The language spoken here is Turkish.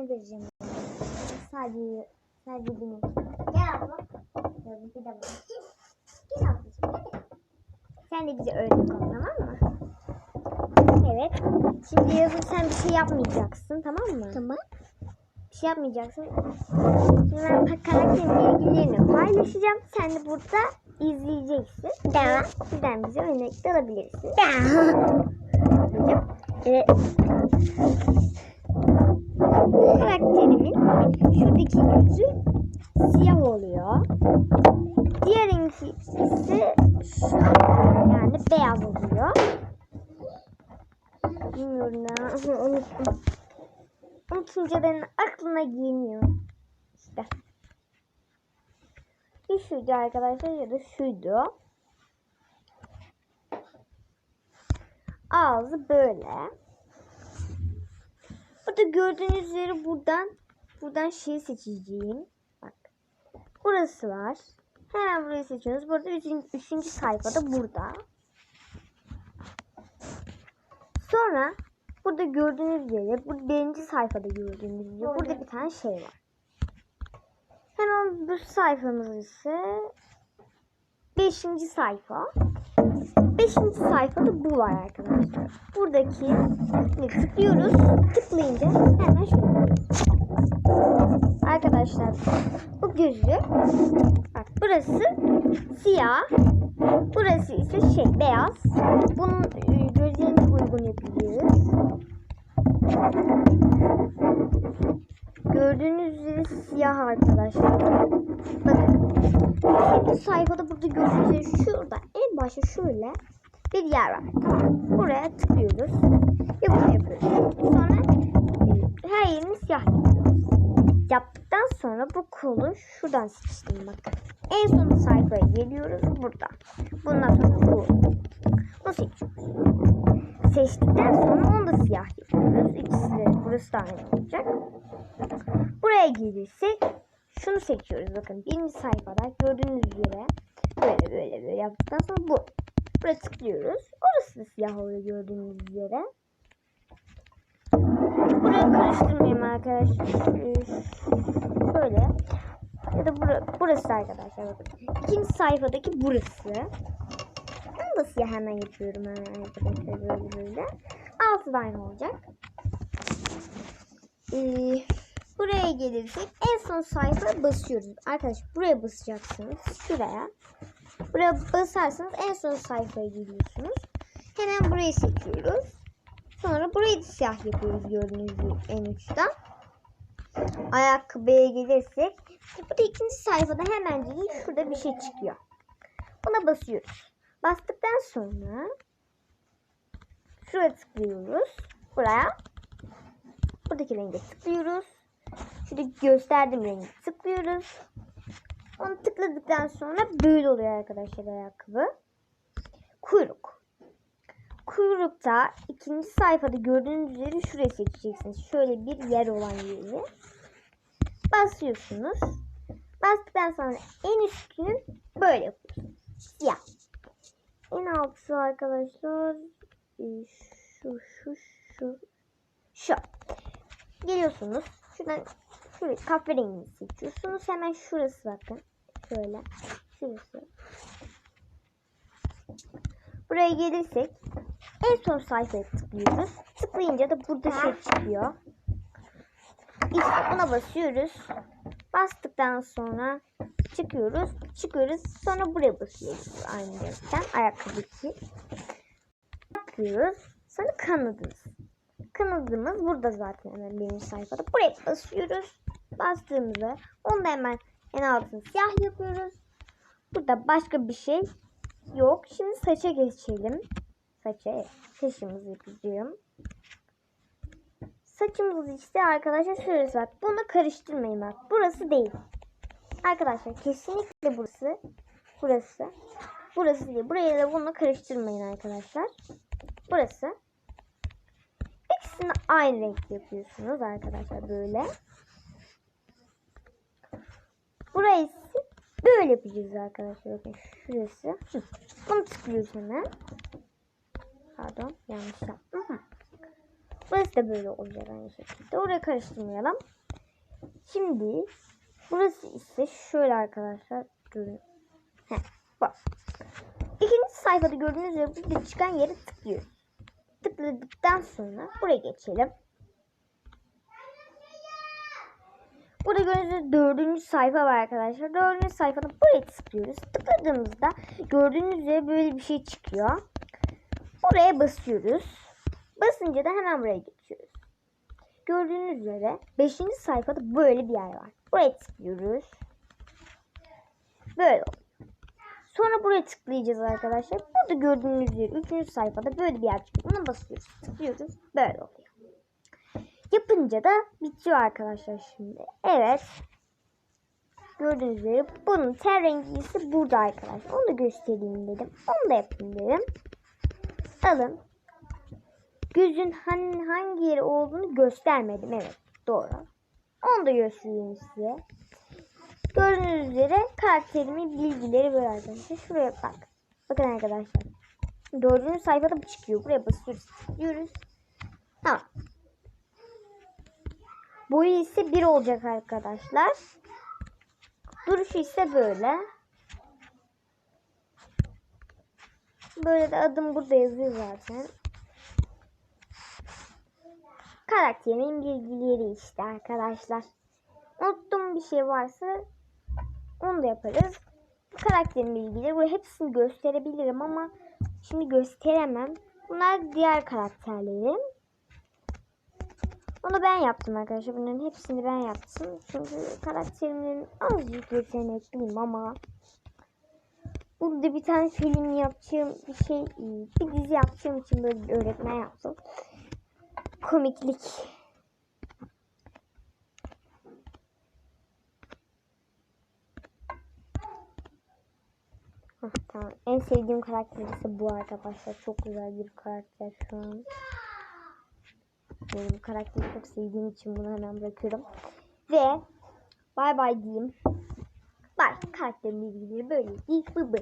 ne vereceğim? Sadece sadece benim. Gel abla. Dur, bir de bak. Gel ablacığım. Sen de bize öğret tamam mı? Evet. Şimdi yazın sen bir şey yapmayacaksın tamam mı? Tamam. Bir şey yapmayacaksın. Şimdi ben karakterin bilgilerini paylaşacağım. Sen de burada izleyeceksin. Tamam. Bizden bize örnek alabilirsin. Tamam. Evet. Karakterimin şuradaki gözü siyah oluyor. Diğerininki ise şu yani beyaz oluyor. Bilmiyorum ya. Unutunca benim aklına gelmiyor. İşte. Ya şuydu arkadaşlar ya da şuydu. Ağzı böyle. Burada gördüğünüz üzere buradan buradan şey seçeceğim. Bak. Burası var. Hemen burayı seçiyoruz. Burada üçüncü, üçüncü sayfada burada. Sonra burada gördüğünüz üzere bu birinci sayfada gördüğünüz üzere burada bir tane şey var. Hemen bu sayfamız ise beşinci sayfa. Beşinci sayfada bu var arkadaşlar. Buradaki tıklıyoruz. Tıklayınca hemen şöyle. Arkadaşlar bu gözü bak burası siyah. Burası ise şey beyaz. Bunun e, gözlerine uygun yapıyoruz. Gördüğünüz üzere siyah arkadaşlar. Bakın. Sayfada burada üzere şurada en başta şöyle bir yer var. Tamam. Buraya tıklıyoruz. Ve bunu yapıyoruz. Sonra e, her yerini siyah yapıyoruz. Yaptıktan sonra bu kolu şuradan seçtim bak. En son sayfaya geliyoruz burada. Bundan sonra bu. Bunu seçiyoruz. Seçtikten sonra onu da siyah yapıyoruz. İkisi de burası da aynı olacak. Buraya gelirsek şunu seçiyoruz. Bakın birinci sayfada gördüğünüz üzere böyle böyle böyle yaptıktan sonra bu. Buraya tıklıyoruz. Orası da siyah oluyor gördüğünüz üzere. Burayı karıştırmayayım arkadaşlar. Şöyle. Ya da bura, burası arkadaşlar bakın. İkinci sayfadaki burası. Onu da siyah hemen yapıyorum hemen arkadaşlar böyle böyle. Altı da aynı olacak. Ee, buraya gelirsek en son sayfa basıyoruz. Arkadaşlar buraya basacaksınız. Şuraya. Buraya basarsanız en son sayfaya geliyorsunuz. Hemen burayı seçiyoruz. Sonra burayı da siyah yapıyoruz gördüğünüz gibi en uçta. Ayakkabıya gelirsek burada ikinci sayfada hemen şurada bir şey çıkıyor. Buna basıyoruz. Bastıktan sonra şuraya tıklıyoruz. Buraya. Buradaki renge tıklıyoruz. Şurada gösterdiğim rengi tıklıyoruz. Onu tıkladıktan sonra böyle oluyor arkadaşlar ayakkabı. Kuyruk. Kuyrukta ikinci sayfada gördüğünüz üzere şurayı seçeceksiniz. Şöyle bir yer olan yeri. Basıyorsunuz. Bastıktan sonra en üstünü böyle yapıyorsunuz. Siyah. En altı arkadaşlar e, şu şu şu şu. Geliyorsunuz. Şuradan şöyle kahverengi seçiyorsunuz. Hemen şurası bakın. Şöyle. Şurası. Buraya gelirsek en son sayfaya tıklıyoruz. Tıklayınca da burada şey çıkıyor. İşte buna basıyoruz. Bastıktan sonra çıkıyoruz. Çıkıyoruz. Sonra buraya basıyoruz. Aynı yerden. Ayakkabı için. Yapıyoruz. Sonra kanadımız. Kanadımız burada zaten hemen birinci sayfada. Buraya basıyoruz. Bastığımızda onu da hemen en altını siyah yapıyoruz. Burada başka bir şey yok. Şimdi saça geçelim. Saça saçımızı yapacağım. Saçımız işte arkadaşlar şurası bak. Bunu karıştırmayın bak. Burası değil. Arkadaşlar kesinlikle burası. Burası. Burası değil. Burayı da bunu karıştırmayın arkadaşlar. Burası. İkisini aynı renk yapıyorsunuz arkadaşlar böyle. Burayı böyle yapacağız arkadaşlar. Bakın şurası. Bunu tıklıyoruz hemen. Pardon yanlış yaptım. Burası da böyle olacak aynı şekilde. Oraya karıştırmayalım. Şimdi burası ise şöyle arkadaşlar. Durun. Heh, bak. İkinci sayfada gördüğünüz üzere burada çıkan yere tıklıyoruz. Tıkladıktan sonra buraya geçelim. Burada gördüğünüz dördüncü sayfa var arkadaşlar. Dördüncü sayfada buraya tıklıyoruz. Tıkladığımızda gördüğünüz üzere böyle bir şey çıkıyor. Oraya basıyoruz. Basınca da hemen buraya geçiyoruz. Gördüğünüz üzere 5. sayfada böyle bir yer var. Buraya tıklıyoruz. Böyle. Sonra buraya tıklayacağız arkadaşlar. Burada gördüğünüz üzere 3. sayfada böyle bir yer çıkıyor. Buna basıyoruz. Tıklıyoruz. Böyle oluyor. Yapınca da bitiyor arkadaşlar şimdi. Evet. Gördüğünüz üzere bunun ten rengisi burada arkadaşlar. Onu da göstereyim dedim. Onu da yapayım dedim. Alın. Gözün hangi, yeri olduğunu göstermedim. Evet doğru. Onu da göstereyim size. Gördüğünüz üzere karakterimin bilgileri böyle arkadaşlar. Şuraya bak. Bakın arkadaşlar. Dördüncü sayfada bu çıkıyor. Buraya basıyoruz. Tıklıyoruz. Tamam. Boyu ise bir olacak arkadaşlar. Duruşu ise böyle. Böyle de adım burada yazıyor zaten. Karakterimin bilgileri işte arkadaşlar. Unuttuğum bir şey varsa onu da yaparız. Karakterin bilgileri. Buraya hepsini gösterebilirim ama şimdi gösteremem. Bunlar diğer karakterlerim. Onu ben yaptım arkadaşlar. Bunların hepsini ben yaptım. Çünkü karakterimin azıcık yetenekliyim ama burada bir tane film yapacağım bir şey bir dizi yapacağım için böyle bir öğretmen yaptım. Komiklik. Hah, tamam. En sevdiğim karakter ise bu arkadaşlar. Çok güzel bir karakter şu an. Benim karakteri çok sevdiğim için bunu hemen bırakıyorum. Ve bay bay diyeyim. Bay karakterin bilgileri böyle değil. Bı bı.